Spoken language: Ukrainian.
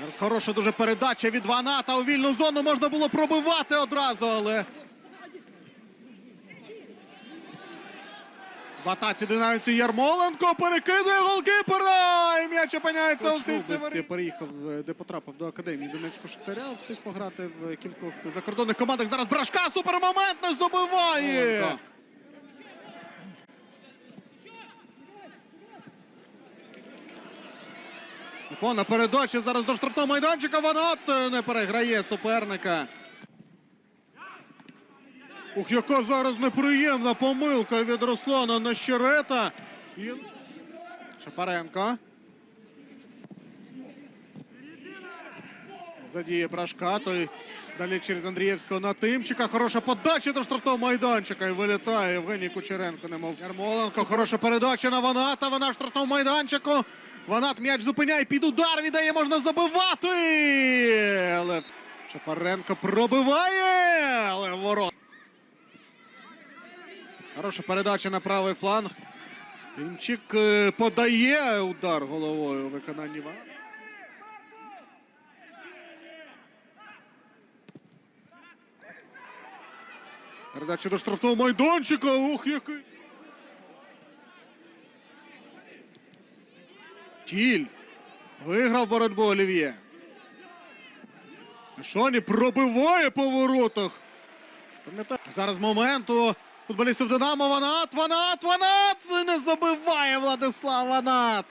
Зараз хороша дуже передача від Ваната у вільну зону можна було пробивати одразу, але. В атаці динаміці Ярмоленко перекидує голкіпера! І м'яч опиняється у сітці. Переїхав, е, де потрапив до академії Донецького Шахтаря. Встиг пограти в кількох закордонних командах. Зараз Брашка супермомент не забиває! По напередочі зараз до штрафного майданчика. Ванат е, не переграє суперника. Ух, яка зараз неприємна помилка від Руслана Нещерета. І... Шапаренко. Задіє Брашка, той далі через Андрієвського на Тимчика. Хороша подача до штрафного майданчика. І вилітає Євгеній Кучеренко, немов Ярмоленко. Хороша передача на Ваната. Вона в штрафному майданчику. Ванат м'яч зупиняє, під удар віддає, можна забивати. Але Шапаренко пробиває, але ворот. Хороша передача на правий фланг. Тимчик е, подає удар головою у виконанні Ваната. Передача до штрафного майданчика. Ух, який. Тіль. Виграв боротьбу Олів'є. Шоні пробиває по воротах. Зараз моменту. футболістів Динамо. Ванат, Ванат, Ванат! Не забиває Владислав Ванат.